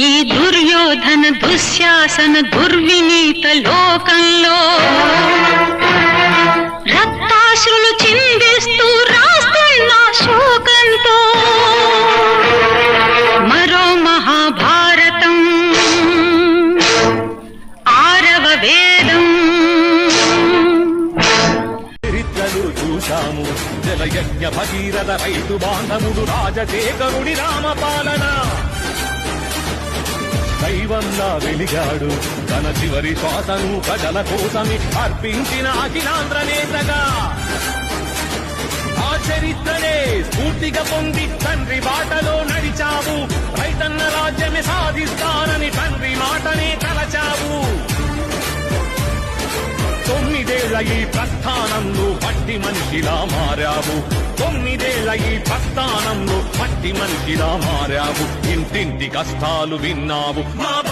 ఈ దుర్యోధన దుశ్శాసన దుర్వినీత లోకంలో రక్తాశ్రులు చిందిస్తూ రాస్తున్న శోకంతో మరో మహాభారతం ఆరవ వేదం. చరిత్రలు చూశాము. జలయజ్ఞ భగీరథ రైతు బాంధవుడు రాజశేఖరుడి రామపాలన. దైవంగా వెలిగాడు. తన చివరి శ్వాసను ప్రజల కోసమే అర్పించిన అఖిలాంధ్ర నేతగా. ఆ చరిత్రనే స్ఫూర్తిగా పొంది తండ్రి బాటలో నడిచావు. రైతన్న రాజ్యమే సాధిస్తానని తండ్రి మాటనే తలచావు. తొమ్మిదేళ్ళ ఈ ప్రస్థానంలో పట్టి మనిషిలా మారావు. తొమ్మిదే తొమ్మిదేళ్ళ ఈ ప్రస్థానంలో పట్టి మనిషిలా మారావు. ఇంటింటి కష్టాలు విన్నావు. మా